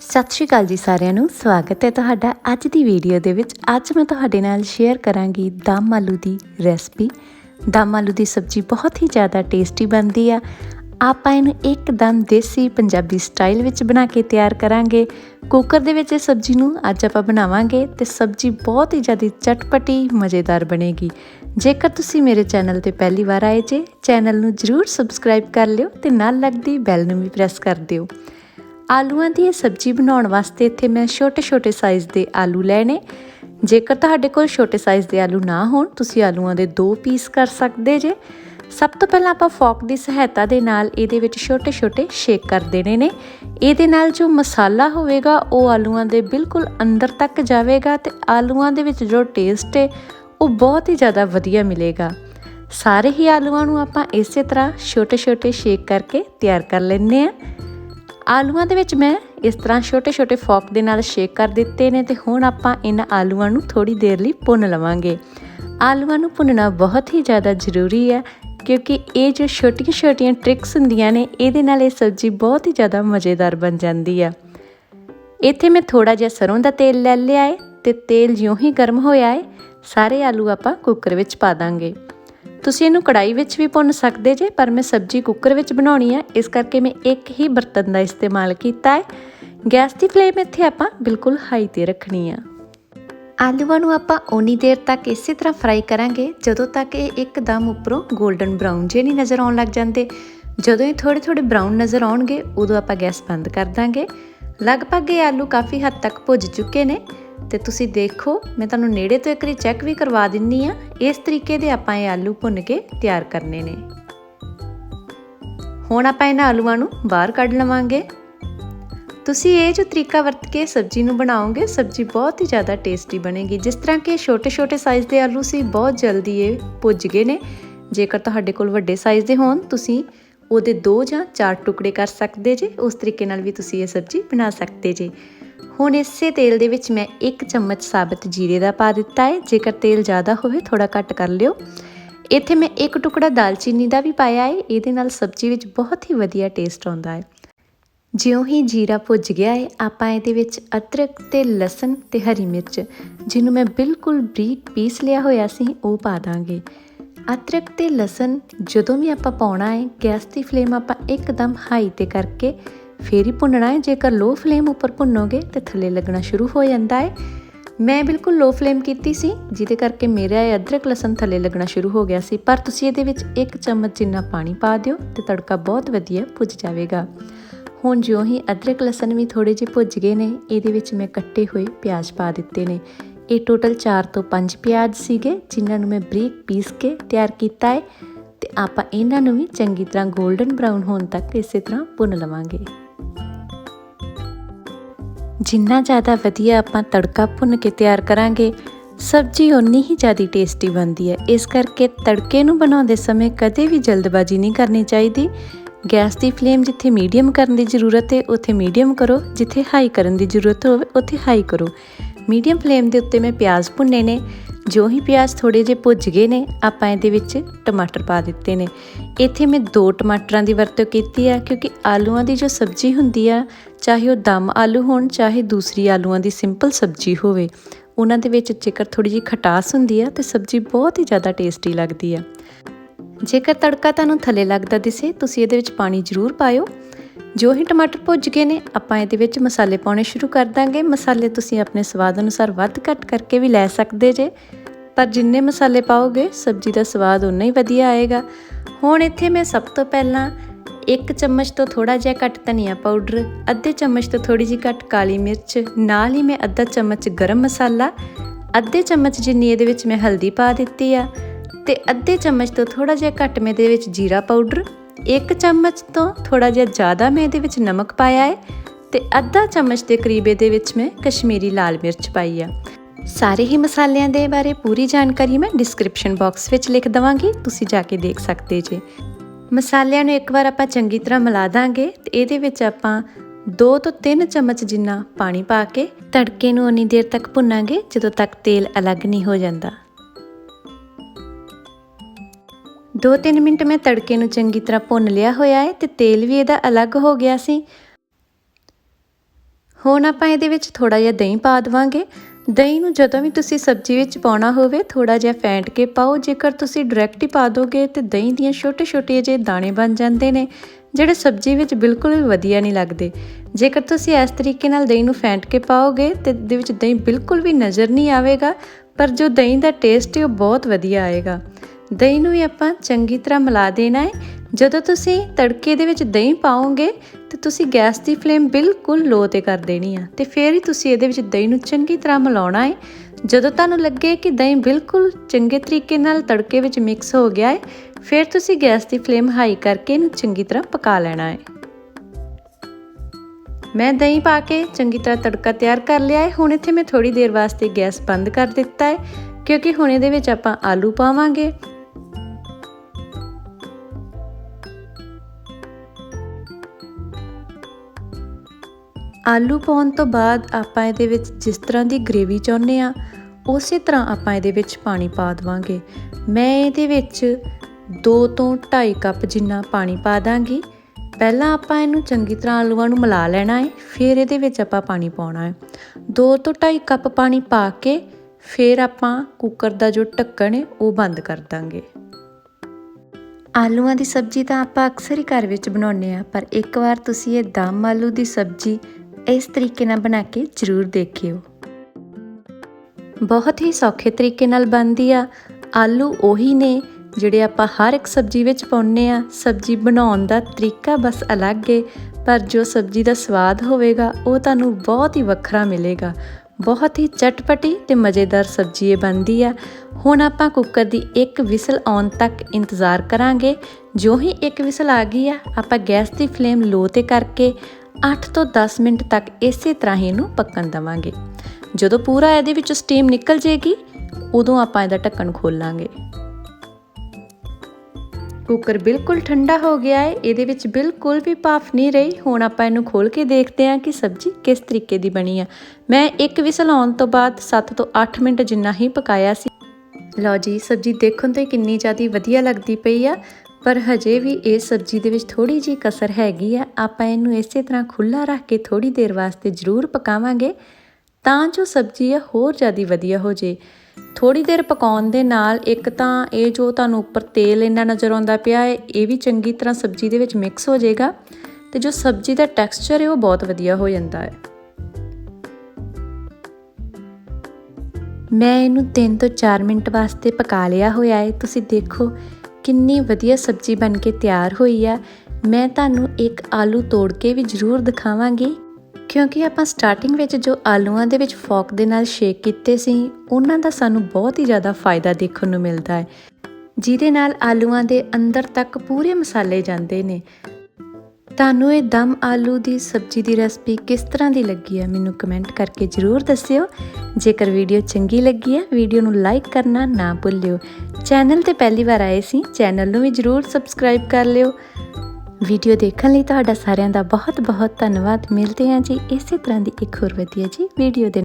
ਸਤਿ ਸ਼੍ਰੀ ਅਕਾਲ ਜੀ ਸਾਰਿਆਂ ਨੂੰ। ਸਵਾਗਤ ਹੈ ਤੁਹਾਡਾ ਅੱਜ ਦੀ ਵੀਡੀਓ ਦੇ ਵਿੱਚ। ਅੱਜ ਮੈਂ ਤੁਹਾਡੇ ਨਾਲ ਸ਼ੇਅਰ ਕਰਾਂਗੀ ਦਮ ਆਲੂ ਦੀ ਰੈਸਪੀ ਦਮ ਆਲੂ ਦੀ ਸਬਜ਼ੀ ਬਹੁਤ ਹੀ ਜ਼ਿਆਦਾ ਟੇਸਟੀ ਬਣਦੀ ਆ। ਆਪਾਂ ਇਹਨੂੰ ਇੱਕਦਮ ਦੇਸੀ ਪੰਜਾਬੀ ਸਟਾਈਲ ਵਿੱਚ ਬਣਾ ਕੇ ਤਿਆਰ ਕਰਾਂਗੇ। ਕੁੱਕਰ ਦੇ ਵਿੱਚ ਇਹ ਸਬਜ਼ੀ ਨੂੰ ਅੱਜ ਆਪਾਂ ਬਣਾਵਾਂਗੇ ਤੇ ਸਬਜ਼ੀ ਬਹੁਤ ਹੀ ਜ਼ਿਆਦਾ ਚਟਪਟੀ, ਮਜ਼ੇਦਾਰ ਬਣੇਗੀ। ਜੇਕਰ ਤੁਸੀਂ ਮੇਰੇ ਚੈਨਲ ਤੇ ਪਹਿਲੀ ਵਾਰ ਆਏ ਜੇ ਚੈਨਲ ਨੂੰ ਜਰੂਰ ਸਬਸਕ੍ਰਾਈਬ ਕਰ ਲਿਓ ਤੇ ਨਾਲ ਲੱਗਦੀ ਬੈਲ ਨੂੰ ਵੀ ਪ੍ਰੈਸ ਕਰ ਦਿਓ। ਆਲੂਆਂ ਦੀ ਇਹ ਸਬਜ਼ੀ ਬਣਾਉਣ ਵਾਸਤੇ ਇੱਥੇ ਮੈਂ ਛੋਟੇ-ਛੋਟੇ ਸਾਈਜ਼ ਦੇ ਆਲੂ ਲੈਣੇ। ਜੇਕਰ ਤੁਹਾਡੇ ਕੋਲ ਛੋਟੇ ਸਾਈਜ਼ ਦੇ ਆਲੂ ਨਾ ਹੋਣ, ਤੁਸੀਂ ਆਲੂਆਂ ਦੇ ਦੋ ਪੀਸ ਕਰ ਸਕਦੇ ਜੇ। ਸਭ ਤੋਂ ਪਹਿਲਾਂ ਆਪਾਂ ਫੋਕ ਦੀ ਸਹਾਇਤਾ ਦੇ ਨਾਲ ਇਹਦੇ ਵਿੱਚ ਛੋਟੇ-ਛੋਟੇ ਸ਼ੇਕ ਕਰ ਦੇਣੇ ਨੇ। ਇਹਦੇ ਨਾਲ ਜੋ ਮਸਾਲਾ ਹੋਵੇਗਾ, ਉਹ ਆਲੂਆਂ ਦੇ ਬਿਲਕੁਲ ਅੰਦਰ ਤੱਕ ਜਾਵੇਗਾ ਤੇ ਆਲੂਆਂ ਦੇ ਵਿੱਚ ਜੋ ਟੇਸਟ ਹੈ ਉਹ ਬਹੁਤ ਹੀ ਜ਼ਿਆਦਾ ਵਧੀਆ ਮਿਲੇਗਾ। ਸਾਰੇ ਹੀ ਆਲੂਆਂ ਨੂੰ ਆਪਾਂ ਇਸੇ ਤਰ੍ਹਾਂ ਛੋਟੇ-ਛੋਟੇ ਸ਼ੇਕ ਕਰਕੇ ਤਿਆਰ ਕਰ ਲੈਣੇ ਆ ਆਲੂਆਂ ਦੇ ਵਿੱਚ ਮੈਂ ਇਸ ਤਰ੍ਹਾਂ ਛੋਟੇ-ਛੋਟੇ ਫੋਕ ਦੇ ਨਾਲ ਸ਼ੇਕ ਕਰ ਦਿੱਤੇ ਨੇ ਤੇ ਹੁਣ ਆਪਾਂ ਇਹਨਾਂ ਆਲੂਆਂ ਨੂੰ ਥੋੜੀ ਦੇਰ ਲਈ ਭੁੰਨ ਲਵਾਂਗੇ। ਆਲੂਆਂ ਨੂੰ ਭੁੰਨਣਾ ਬਹੁਤ ਹੀ ਜ਼ਿਆਦਾ ਜ਼ਰੂਰੀ ਹੈ ਕਿਉਂਕਿ ਇਹ ਜੋ ਛੋਟੀਆਂ-ਛੋਟੀਆਂ ਟ੍ਰਿਕਸ ਹੁੰਦੀਆਂ ਨੇ, ਇਹਦੇ ਨਾਲ ਇਹ ਸਬਜ਼ੀ ਬਹੁਤ ਹੀ ਜ਼ਿਆਦਾ ਮਜ਼ੇਦਾਰ ਬਣ ਜਾਂਦੀ ਆ। ਇੱਥੇ ਮੈਂ ਥੋੜਾ ਜਿਹਾ ਸਰੋਂ ਦਾ ਤੇਲ ਲੈ ਲਿਆ ਹੈ ਤੇ ਤੇਲ ਜਿਉਂ ਹੀ ਗਰਮ ਹੋਇਆ ਹੈ ਸਾਰੇ ਆਲੂ ਆਪਾਂ ਕੁੱਕਰ ਵਿੱਚ ਪਾ ਦਾਂਗੇ। ਤੁਸੀਂ ਇਹਨੂੰ ਕੜਾਈ ਵਿੱਚ ਵੀ ਭੁੰਨ ਸਕਦੇ ਜੇ, ਪਰ ਮੈਂ ਸਬਜ਼ੀ ਕੁੱਕਰ ਵਿੱਚ ਬਣਾਉਣੀ ਹੈ ਇਸ ਕਰਕੇ ਮੈਂ ਇੱਕ ਹੀ ਬਰਤਨ ਦਾ ਇਸਤੇਮਾਲ ਕੀਤਾ ਹੈ। ਗੈਸ ਦੀ ਫਲੇਮ ਇੱਥੇ ਆਪਾਂ ਬਿਲਕੁਲ ਹਾਈ ਤੇ ਰੱਖਣੀ ਆ। ਆਲੂਆਂ ਨੂੰ ਆਪਾਂ ਓਨੀ ਦੇਰ ਤੱਕ ਇਸੇ ਤਰ੍ਹਾਂ ਫਰਾਈ ਕਰਾਂਗੇ, ਜਦੋਂ ਤੱਕ ਇਹ ਇੱਕਦਮ ਉੱਪਰੋਂ 골ਡਨ ਬਰਾਊਨ ਜੇ ਨਹੀਂ ਨਜ਼ਰ ਆਉਣ ਲੱਗ ਜਾਂਦੇ। ਜਦੋਂ ਇਹ ਥੋੜੇ ਥੋੜੇ ਬਰਾਊਨ ਨਜ਼ਰ ਆਉਣਗੇ, ਉਦੋਂ ਆਪਾਂ ਗੈਸ ਬੰਦ ਕਰ ਦਾਂਗੇ। ਲਗਭਗ ਇਹ ਆਲੂ ਕਾਫੀ ਹੱਦ ਤੱਕ ਭੁੱਜ ਚੁੱਕੇ ਨੇ। ਤੇ ਤੁਸੀਂ ਦੇਖੋ, ਮੈਂ ਤੁਹਾਨੂੰ ਨੇੜੇ ਤੋਂ ਇੱਕ ਵਾਰੀ ਚੈੱਕ ਵੀ ਕਰਵਾ ਦਿੰਨੀ ਆ। ਇਸ ਤਰੀਕੇ ਦੇ ਆਪਾਂ ਇਹ ਆਲੂ ਭੁੰਨ ਕੇ ਤਿਆਰ ਕਰਨੇ ਨੇ। ਹੁਣ ਆਪਾਂ ਇਹਨਾਂ ਆਲੂਆਂ ਨੂੰ ਬਾਹਰ ਕੱਢ ਲਵਾਂਗੇ। ਤੁਸੀਂ ਇਹ ਜੋ ਤਰੀਕਾ ਵਰਤ ਕੇ ਸਬਜ਼ੀ ਨੂੰ ਬਣਾਓਗੇ, ਸਬਜ਼ੀ ਬਹੁਤ ਹੀ ਜ਼ਿਆਦਾ ਟੇਸਟੀ ਬਣੇਗੀ। ਜਿਸ ਤਰ੍ਹਾਂ ਕਿ ਛੋਟੇ-ਛੋਟੇ ਸਾਈਜ਼ ਦੇ ਆਲੂ ਸੀ, ਬਹੁਤ ਜਲਦੀ ਇਹ ਭੁੱਜ ਗਏ ਨੇ। ਜੇਕਰ ਤੁਹਾਡੇ ਕੋਲ ਵੱਡੇ ਸਾਈਜ਼ ਦੇ ਹੋਣ, ਤੁਸੀਂ ਉਹਦੇ 2 ਜਾਂ 4 ਟੁਕੜੇ ਕਰ ਸਕਦੇ ਜੇ। ਉਸ ਤਰੀਕੇ ਨਾਲ ਵੀ ਤੁਸੀਂ ਇਹ ਸਬਜ਼ੀ ਬਣਾ ਸਕਦੇ ਜੇ। ਹੁਣ ਇਸੇ ਤੇਲ ਦੇ ਵਿੱਚ ਮੈਂ 1 ਚਮਚ ਸਾਬਤ ਜੀਰੇ ਦਾ ਪਾ ਦਿੱਤਾ ਹੈ। ਜੇਕਰ ਤੇਲ ਜ਼ਿਆਦਾ ਹੋਵੇ ਥੋੜਾ ਘੱਟ ਕਰ ਲਿਓ। ਇੱਥੇ ਮੈਂ ਇੱਕ ਟੁਕੜਾ ਦਾਲਚੀਨੀ ਦਾ ਵੀ ਪਾਇਆ ਹੈ। ਇਹਦੇ ਨਾਲ ਸਬਜ਼ੀ ਵਿੱਚ ਬਹੁਤ ਹੀ ਵਧੀਆ ਟੇਸਟ ਆਉਂਦਾ ਹੈ। ਜਿਉਂ ਹੀ ਜੀਰਾ ਭੁੱਜ ਗਿਆ ਹੈ, ਆਪਾਂ ਇਹਦੇ ਵਿੱਚ ਅਦਰਕ ਤੇ ਲਸਣ ਤੇ ਹਰੀ ਮਿਰਚ, ਜਿਹਨੂੰ ਮੈਂ ਬਿਲਕੁਲ ਬਰੀਕ ਪੀਸ ਲਿਆ ਹੋਇਆ ਸੀ, ਉਹ ਪਾ ਦਾਂਗੇ। ਅਦਰਕ ਤੇ ਲਸਣ ਜਦੋਂ ਵੀ ਆਪਾਂ ਪਾਉਣਾ ਹੈ, ਗੈਸ ਦੀ ਫਲੇਮ ਆਪਾਂ ਇੱਕਦਮ ਹਾਈ ਤੇ ਕਰਕੇ ਫੇਰ ਹੀ ਭੁੰਨਣਾ ਹੈ। ਜੇਕਰ ਲੋ ਫਲੇਮ ਉੱਪਰ ਭੁੰਨੋਗੇ ਤੇ ਥੱਲੇ ਲੱਗਣਾ ਸ਼ੁਰੂ ਹੋ ਜਾਂਦਾ ਹੈ। ਮੈਂ ਬਿਲਕੁਲ ਲੋ ਫਲੇਮ ਕੀਤੀ ਸੀ, ਜਿਹਦੇ ਕਰਕੇ ਮੇਰਾ ਇਹ ਅਦਰਕ ਲਸਣ ਥੱਲੇ ਲੱਗਣਾ ਸ਼ੁਰੂ ਹੋ ਗਿਆ ਸੀ। ਪਰ ਤੁਸੀਂ ਇਹਦੇ ਵਿੱਚ 1 ਚਮਚ ਜਿੰਨਾ ਪਾਣੀ ਪਾ ਦਿਓ ਤੇ ਤੜਕਾ ਬਹੁਤ ਵਧੀਆ ਭੁੱਜ ਜਾਵੇਗਾ। ਹੁਣ ਜਿਉਂ ਹੀ ਅਦਰਕ ਲਸਣ ਵੀ ਥੋੜੇ ਜਿਹੇ ਭੁੱਜ ਗਏ ਨੇ, ਇਹਦੇ ਵਿੱਚ ਮੈਂ ਕੱਟੇ ਹੋਏ ਪਿਆਜ਼ ਪਾ ਦਿੱਤੇ ਨੇ। ਇਹ ਟੋਟਲ 4 ਤੋਂ 5 ਪਿਆਜ਼ ਸੀਗੇ, ਜਿਨ੍ਹਾਂ ਨੂੰ ਮੈਂ ਬਰੀਕ ਪੀਸ ਕੇ ਤਿਆਰ ਕੀਤਾ ਹੈ। ਤੇ ਆਪਾਂ ਇਹਨਾਂ ਨੂੰ ਵੀ ਚੰਗੀ ਤਰ੍ਹਾਂ 골ਡਨ ਬ੍ਰਾਊਨ ਹੋਣ ਤੱਕ ਇਸੇ ਤਰ੍ਹਾਂ ਭੁੰਨ ਲਵਾਂਗੇ। ਜਿੰਨਾ ਜ਼ਿਆਦਾ ਵਧੀਆ ਆਪਾਂ ਤੜਕਾ ਭੁੰਨ ਕੇ ਤਿਆਰ ਕਰਾਂਗੇ, ਸਬਜ਼ੀ ਉਨੀ ਹੀ ਜ਼ਿਆਦਾ ਟੇਸਟੀ ਬਣਦੀ ਹੈ। ਇਸ ਕਰਕੇ ਤੜਕੇ ਨੂੰ ਬਣਾਉਂਦੇ ਸਮੇਂ ਕਦੇ ਵੀ ਜਲਦਬਾਜ਼ੀ ਨਹੀਂ ਕਰਨੀ ਚਾਹੀਦੀ। ਗੈਸ ਦੀ ਫਲੇਮ ਜਿੱਥੇ ਮੀਡੀਅਮ ਕਰਨ ਦੀ ਜ਼ਰੂਰਤ ਹੈ, ਉੱਥੇ ਮੀਡੀਅਮ ਕਰੋ। ਜਿੱਥੇ ਹਾਈ ਕਰਨ ਦੀ ਜ਼ਰੂਰਤ ਹੋਵੇ, ਉੱਥੇ ਹਾਈ ਕਰੋ। ਮੀਡੀਅਮ ਫਲੇਮ ਦੇ ਉੱਤੇ ਮੈਂ ਪਿਆਜ਼ ਭੁੰਨੇ ਨੇ। ਜੋ ਹੀ ਪਿਆਜ਼ ਥੋੜੇ ਜਿਹੇ ਭੁੱਜ ਗਏ ਨੇ, ਆਪਾਂ ਇਹਦੇ ਵਿੱਚ ਟਮਾਟਰ ਪਾ ਦਿੱਤੇ ਨੇ। ਇੱਥੇ ਮੈਂ ਦੋ ਟਮਾਟਰਾਂ ਦੀ ਵਰਤੋਂ ਕੀਤੀ ਆ, ਕਿਉਂਕਿ ਆਲੂਆਂ ਦੀ ਜੋ ਸਬਜ਼ੀ ਹੁੰਦੀ ਆ, ਚਾਹੇ ਉਹ ਦਮ ਆਲੂ ਹੋਣ, ਚਾਹੇ ਦੂਸਰੀ ਆਲੂਆਂ ਦੀ ਸਿੰਪਲ ਸਬਜ਼ੀ ਹੋਵੇ, ਉਹਨਾਂ ਦੇ ਵਿੱਚ ਜੇਕਰ ਥੋੜੀ ਜਿਹੀ ਖਟਾਸ ਹੁੰਦੀ ਆ, ਤੇ ਸਬਜ਼ੀ ਬਹੁਤ ਹੀ ਜ਼ਿਆਦਾ ਟੇਸਟੀ ਲੱਗਦੀ ਆ। ਜੇਕਰ ਤੜਕਾ ਤੁਹਾਨੂੰ ਥੱਲੇ ਲੱਗਦਾ ਦਿਸੇ, ਤੁਸੀਂ ਇਹਦੇ ਵਿੱਚ ਪਾਣੀ ਜ਼ਰੂਰ ਪਾਇਓ। ਜੋ ਹੀ ਟਮਾਟਰ ਭੁੱਜ ਗਏ ਨੇ, ਆਪਾਂ ਇਹਦੇ ਵਿੱਚ ਮਸਾਲੇ ਪਾਉਣੇ ਸ਼ੁਰੂ ਕਰ ਦਾਂਗੇ। ਮਸਾਲੇ ਤੁਸੀਂ ਆਪਣੇ ਸਵਾਦ ਅਨੁਸਾਰ ਵੱਧ ਘੱਟ ਕਰਕੇ ਵੀ ਲੈ ਸਕਦੇ ਜੇ। ਪਰ ਜਿੰਨੇ ਮਸਾਲੇ ਪਾਓਗੇ, ਸਬਜ਼ੀ ਦਾ ਸਵਾਦ ਉਨਾ ਹੀ ਵਧੀਆ ਆਏਗਾ। ਹੁਣ ਇੱਥੇ ਮੈਂ ਸਭ ਤੋਂ ਪਹਿਲਾਂ ਇੱਕ ਚਮਚ ਤੋਂ ਥੋੜਾ ਜਿਹਾ ਘੱਟ ਧਨੀਆ ਪਾਊਡਰ, ਅੱਧੇ ਚਮਚ ਤੋਂ ਥੋੜੀ ਜਿਹੀ ਘੱਟ ਕਾਲੀ ਮਿਰਚ, ਨਾਲ ਹੀ ਮੈਂ ਅੱਧਾ ਚਮਚ ਗਰਮ ਮਸਾਲਾ, ਅੱਧੇ ਚਮਚ ਜਿੰਨੀ ਇਹਦੇ ਵਿੱਚ ਮੈਂ ਹਲਦੀ ਪਾ ਦਿੱਤੀ ਆ, ਤੇ ਅੱਧੇ ਚਮਚ ਤੋਂ ਥੋੜਾ ਜਿਹਾ ਘੱਟ ਮੈਂ ਇਹਦੇ ਵਿੱਚ ਜੀਰਾ ਪਾਊਡਰ ਇੱਕ ਚਮਚ ਤੋਂ ਥੋੜਾ ਜਿਹਾ ਜ਼ਿਆਦਾ ਮੈਂ ਇਹਦੇ ਵਿੱਚ ਨਮਕ ਪਾਇਆ ਹੈ ਤੇ ਅੱਧਾ ਚਮਚ ਦੇ ਕਰੀਬ ਇਹਦੇ ਵਿੱਚ ਮੈਂ ਕਸ਼ਮੀਰੀ ਲਾਲ ਮਿਰਚ ਪਾਈ ਆ। ਸਾਰੇ ਹੀ ਮਸਾਲਿਆਂ ਦੇ ਬਾਰੇ ਪੂਰੀ ਜਾਣਕਾਰੀ ਮੈਂ ਡਿਸਕ੍ਰਿਪਸ਼ਨ ਬਾਕਸ ਵਿੱਚ ਲਿਖ ਦਵਾਂਗੀ, ਤੁਸੀਂ ਜਾ ਕੇ ਦੇਖ ਸਕਦੇ ਜੇ। ਮਸਾਲਿਆਂ ਨੂੰ ਇੱਕ ਵਾਰ ਆਪਾਂ ਚੰਗੀ ਤਰ੍ਹਾਂ ਮਿਲਾ ਦਾਂਗੇ ਤੇ ਇਹਦੇ ਵਿੱਚ ਆਪਾਂ 2 ਤੋਂ 3 ਚਮਚ ਜਿੰਨਾ ਪਾਣੀ ਪਾ ਕੇ ਤੜਕੇ ਨੂੰ ਉਨੀ ਦੇਰ ਤੱਕ ਭੁੰਨਾਂਗੇ ਜਦੋਂ ਤੱਕ ਤੇਲ ਅਲੱਗ ਨਹੀਂ ਹੋ ਜਾਂਦਾ। 2-3 ਮਿੰਟ ਮੈਂ ਤੜਕੇ ਨੂੰ ਚੰਗੀ ਤਰ੍ਹਾਂ ਭੁੰਨ ਲਿਆ ਹੋਇਆ ਹੈ ਤੇ ਤੇਲ ਵੀ ਇਹਦਾ ਅਲੱਗ ਹੋ ਗਿਆ ਸੀ। ਹੁਣ ਆਪਾਂ ਇਹਦੇ ਵਿੱਚ ਥੋੜਾ ਜਿਹਾ ਦਹੀਂ ਪਾ ਦੇਵਾਂਗੇ। ਦਹੀਂ ਨੂੰ ਜਦੋਂ ਵੀ ਤੁਸੀਂ ਸਬਜ਼ੀ ਵਿੱਚ ਪਾਉਣਾ ਹੋਵੇ ਥੋੜਾ ਜਿਹਾ ਫੈਂਟ ਕੇ ਪਾਓ। ਜੇਕਰ ਤੁਸੀਂ ਡਾਇਰੈਕਟ ਹੀ ਪਾ ਦੋਗੇ ਤੇ ਦਹੀਂ ਦੀਆਂ ਛੋਟੇ-ਛੋਟੇ ਜਿਹੇ ਦਾਣੇ ਬਣ ਜਾਂਦੇ ਨੇ, ਜਿਹੜੇ ਸਬਜ਼ੀ ਵਿੱਚ ਬਿਲਕੁਲ ਵੀ ਵਧੀਆ ਨਹੀਂ ਲੱਗਦੇ। ਜੇਕਰ ਤੁਸੀਂ ਇਸ ਤਰੀਕੇ ਨਾਲ ਦਹੀਂ ਨੂੰ ਫੈਂਟ ਕੇ ਪਾਓਗੇ ਤੇ ਦੇ ਵਿੱਚ ਦਹੀਂ ਬਿਲਕੁਲ ਵੀ ਨਜ਼ਰ ਨਹੀਂ ਆਵੇਗਾ, ਪਰ ਜੋ ਦਹੀਂ ਦਾ ਟੇਸਟ ਹੈ ਉਹ ਬਹੁਤ ਵਧੀਆ ਆਏਗਾ। ਦਹੀਂ ਨੂੰ ਵੀ ਆਪਾਂ ਚੰਗੀ ਤਰ੍ਹਾਂ ਮਿਲਾ ਦੇਣਾ ਹੈ। ਜਦੋਂ ਤੁਸੀਂ ਤੜਕੇ ਦੇ ਵਿੱਚ ਦਹੀਂ ਪਾਓਗੇ, ਤੇ ਤੁਸੀਂ ਗੈਸ ਦੀ ਫਲੇਮ ਬਿਲਕੁਲ ਲੋ ਤੇ ਕਰ ਦੇਣੀ ਆ। ਤੇ ਫਿਰ ਹੀ ਤੁਸੀਂ ਇਹਦੇ ਵਿੱਚ ਦਹੀਂ ਨੂੰ ਚੰਗੀ ਤਰ੍ਹਾਂ ਮਿਲਾਉਣਾ ਹੈ। ਜਦੋਂ ਤੁਹਾਨੂੰ ਲੱਗੇ ਕਿ ਦਹੀਂ ਬਿਲਕੁਲ ਚੰਗੇ ਤਰੀਕੇ ਨਾਲ ਤੜਕੇ ਵਿੱਚ ਮਿਕਸ ਹੋ ਗਿਆ ਹੈ, ਫਿਰ ਤੁਸੀਂ ਗੈਸ ਦੀ ਫਲੇਮ ਹਾਈ ਕਰਕੇ ਇਹਨੂੰ ਚੰਗੀ ਤਰ੍ਹਾਂ ਪਕਾ ਲੈਣਾ ਹੈ। ਮੈਂ ਦਹੀਂ ਪਾ ਕੇ ਚੰਗੀ ਤਰ੍ਹਾਂ ਤੜਕਾ ਤਿਆਰ ਕਰ ਲਿਆ ਹੈ। ਹੁਣ ਇੱਥੇ ਮੈਂ ਥੋੜੀ ਦੇਰ ਵਾਸਤੇ ਗੈਸ ਬੰਦ ਕਰ ਦਿੱਤਾ ਹੈ, ਕਿਉਂਕਿ ਹੁਣ ਇਹਦੇ ਵਿੱਚ ਆਪਾਂ ਆਲੂ ਪਾਵਾਂਗੇ। ਆਲੂ ਪਾਉਣ ਤੋਂ ਬਾਅਦ ਆਪਾਂ ਇਹਦੇ ਵਿੱਚ ਜਿਸ ਤਰ੍ਹਾਂ ਦੀ ਗ੍ਰੇਵੀ ਚਾਹੁੰਦੇ ਆ ਉਸੇ ਤਰ੍ਹਾਂ ਆਪਾਂ ਇਹਦੇ ਵਿੱਚ ਪਾਣੀ ਪਾ ਦਵਾਂਗੇ। ਮੈਂ ਇਹਦੇ ਵਿੱਚ 2 ਤੋਂ 2.5 ਕੱਪ ਜਿੰਨਾ ਪਾਣੀ ਪਾ ਦਾਂਗੀ। ਪਹਿਲਾਂ ਆਪਾਂ ਇਹਨੂੰ ਚੰਗੀ ਤਰ੍ਹਾਂ ਆਲੂਆਂ ਨੂੰ ਮਿਲਾ ਲੈਣਾ ਹੈ ਫਿਰ ਇਹਦੇ ਵਿੱਚ ਆਪਾਂ ਪਾਣੀ ਪਾਉਣਾ ਹੈ 2 ਤੋਂ 2.5 ਕੱਪ ਪਾਣੀ ਪਾ ਕੇ ਫਿਰ ਆਪਾਂ ਕੁੱਕਰ ਦਾ ਜੋ ਢੱਕਣ ਹੈ ਉਹ ਬੰਦ ਕਰ ਦਾਂਗੇ। ਆਲੂਆਂ ਦੀ ਸਬਜ਼ੀ ਤਾਂ ਆਪਾਂ ਅਕਸਰ ਹੀ ਘਰ ਵਿੱਚ ਬਣਾਉਂਦੇ ਆ ਪਰ ਇੱਕ ਵਾਰ ਤੁਸੀਂ ਇਹ ਦਮ ਆਲੂ ਦੀ ਸਬਜ਼ੀ ਇਸ ਤਰੀਕੇ ਨਾਲ ਬਣਾ ਕੇ ਜ਼ਰੂਰ ਦੇਖਿਓ। ਬਹੁਤ ਹੀ ਸੌਖੇ ਤਰੀਕੇ ਨਾਲ ਬਣਦੀ ਆ। ਆਲੂ ਉਹੀ ਨੇ ਜਿਹੜੇ ਆਪਾਂ ਹਰ ਇੱਕ ਸਬਜ਼ੀ ਵਿੱਚ ਪਾਉਂਦੇ ਆ। ਸਬਜ਼ੀ ਬਣਾਉਣ ਦਾ ਤਰੀਕਾ ਬਸ ਅਲੱਗ ਏ, ਪਰ ਜੋ ਸਬਜ਼ੀ ਦਾ ਸਵਾਦ ਹੋਵੇਗਾ, ਉਹ ਤੁਹਾਨੂੰ ਬਹੁਤ ਹੀ ਵੱਖਰਾ ਮਿਲੇਗਾ। ਬਹੁਤ ਹੀ ਚਟਪਟੀ ਤੇ ਮਜ਼ੇਦਾਰ ਸਬਜ਼ੀ ਇਹ ਬਣਦੀ ਆ। ਹੁਣ ਆਪਾਂ ਕੁੱਕਰ ਦੀ ਇੱਕ ਵਿਸਲ ਆਉਣ ਤੱਕ ਇੰਤਜ਼ਾਰ ਕਰਾਂਗੇ। ਜੋ ਹੀ ਇੱਕ ਵਿਸਲ ਆ ਗਈ ਆ, ਆਪਾਂ ਗੈਸ ਦੀ ਫਲੇਮ ਲੋ ਤੇ ਕਰਕੇ 8 ਤੋਂ 10 ਮਿੰਟ ਤੱਕ ਇਸੇ ਤਰ੍ਹਾਂ ਹੀ ਇਹਨੂੰ ਪੱਕਣ ਦਵਾਂਗੇ। ਜਦੋਂ ਪੂਰਾ ਇਹਦੇ ਵਿੱਚੋਂ ਸਟੀਮ ਨਿਕਲ ਜੇਗੀ, ਉਦੋਂ ਆਪਾਂ ਇਹਦਾ ਢੱਕਣ ਖੋਲਾਂਗੇ। ਕੁੱਕਰ ਬਿਲਕੁਲ ਠੰਡਾ ਹੋ ਗਿਆ ਹੈ। ਇਹਦੇ ਵਿੱਚ ਬਿਲਕੁਲ ਵੀ ਭਾਫ ਨਹੀਂ ਰਹੀ। ਹੁਣ ਆਪਾਂ ਇਹਨੂੰ ਖੋਲ ਕੇ ਦੇਖਦੇ ਹਾਂ ਕਿ ਸਬਜ਼ੀ ਕਿਸ ਤਰੀਕੇ ਦੀ ਬਣੀ ਆ। ਮੈਂ ਇੱਕ ਵਿਸਲ ਆਉਣ ਤੋਂ ਬਾਅਦ 7 ਤੋਂ 8 ਮਿੰਟ ਜਿੰਨਾ ਹੀ ਪਕਾਇਆ ਸੀ। ਲਓ ਜੀ, ਸਬਜ਼ੀ ਦੇਖਣ ਤੋਂ ਹੀ ਕਿੰਨੀ ਜ਼ਿਆਦਾ ਵਧੀਆ ਲੱਗਦੀ ਪਈ ਆ। ਪਰ ਹਜੇ ਵੀ ਇਹ ਸਬਜ਼ੀ ਦੇ ਵਿੱਚ ਥੋੜੀ ਜੀ ਕਸਰ ਹੈਗੀ ਆ। ਆਪਾਂ ਇਹਨੂੰ ਇਸੇ ਤਰ੍ਹਾਂ ਖੁੱਲਾ ਰੱਖ ਕੇ ਥੋੜੀ ਦੇਰ ਵਾਸਤੇ ਜ਼ਰੂਰ ਪਕਾਵਾਂਗੇ, ਤਾਂ ਜੋ ਸਬਜ਼ੀ ਆ ਹੋਰ ਜ਼ਿਆਦਾ ਵਧੀਆ ਹੋ ਜੇ। ਥੋੜੀ ਦੇਰ ਪਕਾਉਣ ਦੇ ਨਾਲ ਇੱਕ ਤਾਂ ਇਹ ਜੋ ਤੁਹਾਨੂੰ ਉੱਪਰ ਤੇਲ ਇੰਨਾ ਨਜ਼ਰ ਆਉਂਦਾ ਪਿਆ ਹੈ, ਇਹ ਵੀ ਚੰਗੀ ਤਰ੍ਹਾਂ ਸਬਜ਼ੀ ਦੇ ਵਿੱਚ ਮਿਕਸ ਹੋ ਜਾਏਗਾ ਤੇ ਜੋ ਸਬਜ਼ੀ ਦਾ ਟੈਕਸਚਰ ਹੈ, ਉਹ ਬਹੁਤ ਵਧੀਆ ਹੋ ਜਾਂਦਾ ਹੈ। ਮੈਂ ਇਹਨੂੰ 3 ਤੋਂ 4 ਮਿੰਟ ਵਾਸਤੇ ਪਕਾ ਲਿਆ ਹੋਇਆ ਹੈ। ਤੁਸੀਂ ਦੇਖੋ ਕਿੰਨੀ ਵਧੀਆ ਸਬਜ਼ੀ ਬਣ ਕੇ ਤਿਆਰ ਹੋਈ ਆ। ਮੈਂ ਤੁਹਾਨੂੰ ਇੱਕ ਆਲੂ ਤੋੜ ਕੇ ਵੀ ਜ਼ਰੂਰ ਦਿਖਾਵਾਂਗੀ। ਕਿਉਂਕਿ ਆਪਾਂ ਸਟਾਰਟਿੰਗ ਵਿੱਚ ਜੋ ਆਲੂਆਂ ਦੇ ਵਿੱਚ ਫੋਕ ਦੇ ਨਾਲ ਸ਼ੇਕ ਕੀਤੇ ਸੀ, ਉਹਨਾਂ ਦਾ ਸਾਨੂੰ ਬਹੁਤ ਹੀ ਜ਼ਿਆਦਾ ਫਾਇਦਾ ਦੇਖਣ ਨੂੰ ਮਿਲਦਾ ਹੈ। ਜਿਹਦੇ ਨਾਲ ਆਲੂਆਂ ਦੇ ਅੰਦਰ ਤੱਕ ਪੂਰੇ ਮਸਾਲੇ ਜਾਂਦੇ ਨੇ। ਤੁਹਾਨੂੰ ਇਹ ਦਮ ਆਲੂ ਦੀ ਸਬਜ਼ੀ ਦੀ ਰੈਸਪੀ ਕਿਸ ਤਰ੍ਹਾਂ ਦੀ ਲੱਗੀ ਹੈ ਮੈਨੂੰ ਕਮੈਂਟ ਕਰਕੇ ਜ਼ਰੂਰ ਦੱਸਿਓ। ਜੇਕਰ ਵੀਡੀਓ ਚੰਗੀ ਲੱਗੀ ਹੈ, ਵੀਡੀਓ ਨੂੰ ਲਾਈਕ ਕਰਨਾ ਨਾ ਭੁੱਲਿਓ। ਚੈਨਲ ਤੇ ਪਹਿਲੀ ਵਾਰ ਆਏ ਸੀ, ਚੈਨਲ ਨੂੰ ਵੀ ਜ਼ਰੂਰ ਸਬਸਕ੍ਰਾਈਬ ਕਰ ਲਿਓ। ਵੀਡੀਓ ਦੇਖਣ ਲਈ ਤੁਹਾਡਾ ਸਾਰਿਆਂ ਦਾ ਬਹੁਤ ਬਹੁਤ ਧੰਨਵਾਦ। ਮਿਲਦੇ ਹਾਂ ਜੀ ਇਸੇ ਤਰ੍ਹਾਂ ਦੀ ਇੱਕ ਹੋਰ ਵਧੀਆ ਜੀ ਵੀਡੀਓ ਦੇ